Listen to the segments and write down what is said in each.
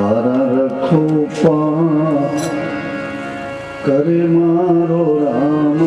તારા રખો પા કરે મારો રામ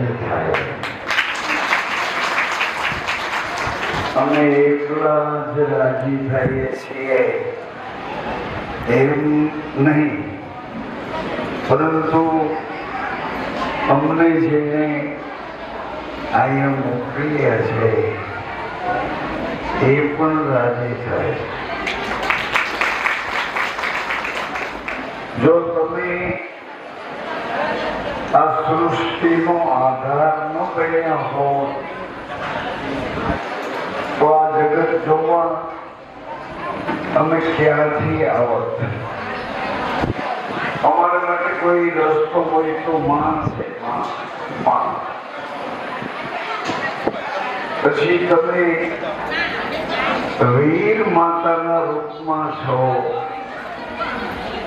પ્રસન્ન અમે એકલા રાજી થઈએ છીએ. પરંતુ અમને જેને અહીંયા મોકલ્યા છે, એ પણ રાજી થાય જો તમે આ સૃષ્ટિ સૃષ્ટિનો આધાર ન બન્યા હોત તો આ જગત જોવા અમે ક્યાંથી આવત? અમારા માટે કોઈ રસ્તો હોય તો માં છે પછી તમે વીર માતાના રૂપમાં છો.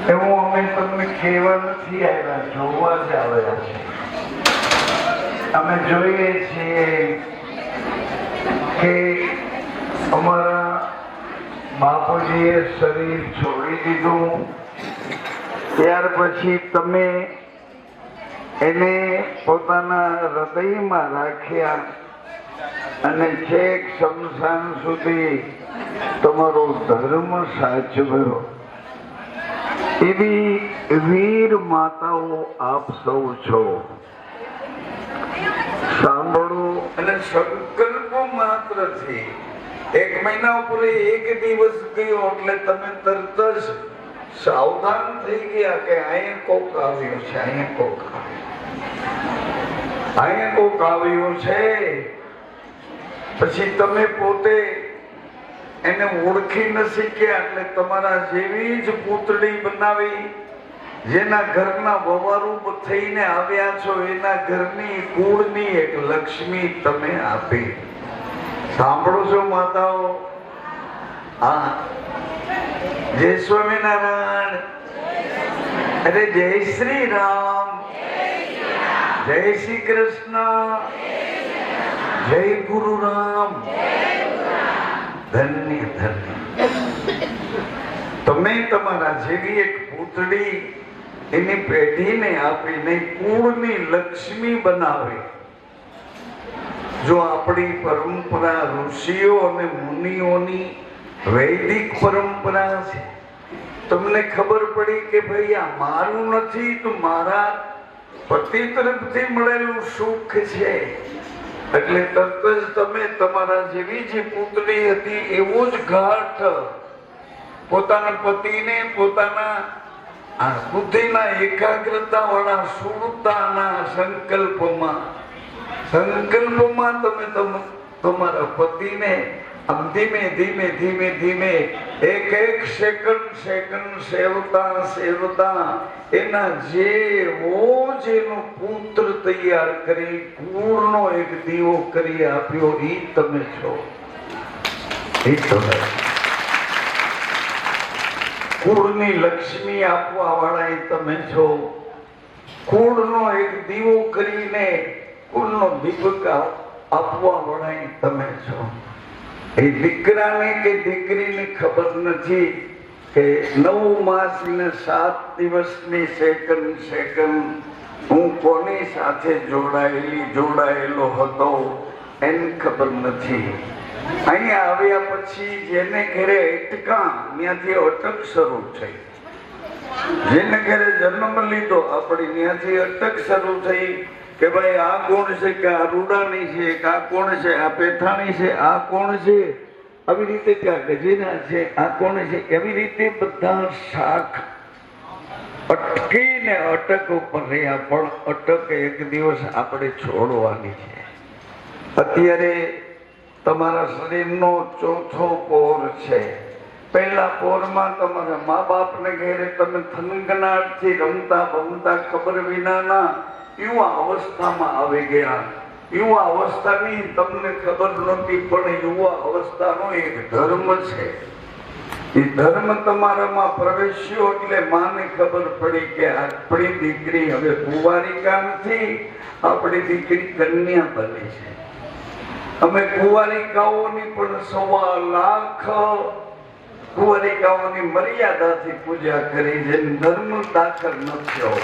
એવું અમે તમને કહેવા નથી આવ્યા, જોવા જ આવ્યા છે અમે જોઈએ છીએ કે અમારા બાપુજીએ શરીર છોડી દીધું. ત્યાર પછી તમે એને પોતાના હૃદયમાં રાખ્યા અને છેક શમશાન સુધી તમારો ધર્મ સાચવ્યો. એવી વીર માતાઓ આપ સૌ છો સાંભળો અને સંકલ્પ માત્ર છે. એક મહિના ઉપર એક દિવસ ગયો એટલે તમે તરત જ સાવધાન થઈ ગયા કે અહીંયા કોક આવ્યું છે, અહીંયા કોક અહીંયા કોક આવ્યું છે. પછી તમે પોતે એને ઓળખી ન શીખ્યા એટલે તમારા જેવી જ પૂતળી બનાવી જેના ઘરના વવારૂપ થઈને આવ્યા છો, એના ઘરની કુળની એક લક્ષ્મી તમે આપી. સાંભળો છો માતાઓ? હા જય સ્વામિનારાયણ. અરે જય શ્રી રામ જય શ્રી કૃષ્ણ જય ગુરુ રામ ધન્ય ધન્ય. તમે તમારા જેવી એક પૂતળી એની પેઢીને આપીને કુળની લક્ષ્મી બનાવી. જો આપણી પરંપરા ઋષિઓ અને મુનિઓની વૈદિક પરંપરા છે, તમને ખબર પડી કે ભાઈ આ મારું નથી તો મારા પતિ તરફથી મળેલું સુખ છે. એટલે તરત જ તમે તમારા જેવી જે પુતળી હતી એવો જ ઘાટ પોતાના પતિને પોતાના આ બુદ્ધિના એકાગ્રતા વાળા સુરતાના સંકલ્પમાં સંકલ્પમાં તમે તમ- તમારા પતિને ધીમે ધીમે ધીમે ધીમે એક એક સેકન્ડ સેકન્ડ સેવતા સેવતા એના જેવો જ એનો પુત્ર તૈયાર કરી, કુળનો એક દીવો કરી આપ્યો એ તમે છો. એ તમે કુળની લક્ષ્મી આપવા વાળા એ તમે છો. કુળનો એક દીવો કરીને કુળનો દીપક આપવા વાળા તમે છો. એ દીકરાને કે દીકરીને ખબર નથી કે નવ માસ ને સાત દિવસની સેકન્ડ સેકન્ડ હું કોની સાથે જોડાયેલી જોડાયેલો હતો એને ખબર નથી. અહીંયા આવ્યા પછી જેને ઘેરે અટકા ત્યાંથી અટક શરૂ થઈ. જેને ઘેરે જન્મ લીધો, આપણી ત્યાંથી અટક શરૂ થઈ કે ભાઈ, આ કોણ છે કે આ રૂડાની છે, કે આ કોણ છે, આ પેથાણી છે, આ કોણ છે? આવી રીતે કે આ ગજેરા છે, આ કોણ છે? એવી રીતે બધા શાખ અટકીને અટક ઉપર રહ્યા, પણ અટક એક દિવસ આપણે છોડવાની છે. અત્યારે તમારા શરીરનો ચોથો પોર છે. પહેલા પોરમાં તમારા મા બાપને ઘેરે તમે થનગનાટથી રમતા ભમતા ખબર વિનાના યુવા અવસ્થામાં આવી ગયા. યુવા અવસ્થાની તમને ખબર નથી પણ યુવા અવસ્થાનો એક ધર્મ છે. એ ધર્મ તમારામાં પ્રવેશ્યો એટલે માને ખબર પડી કે આપણી દીકરી હવે કુવારિકા નથી, આપણી દીકરી કન્યા બની છે. અમે કુંવારિકાઓની પણ સવા લાખ કુંવારિકાઓની મર્યાદાથી પૂજા કરી જેમ ધર્મ દાખલ ન થયો.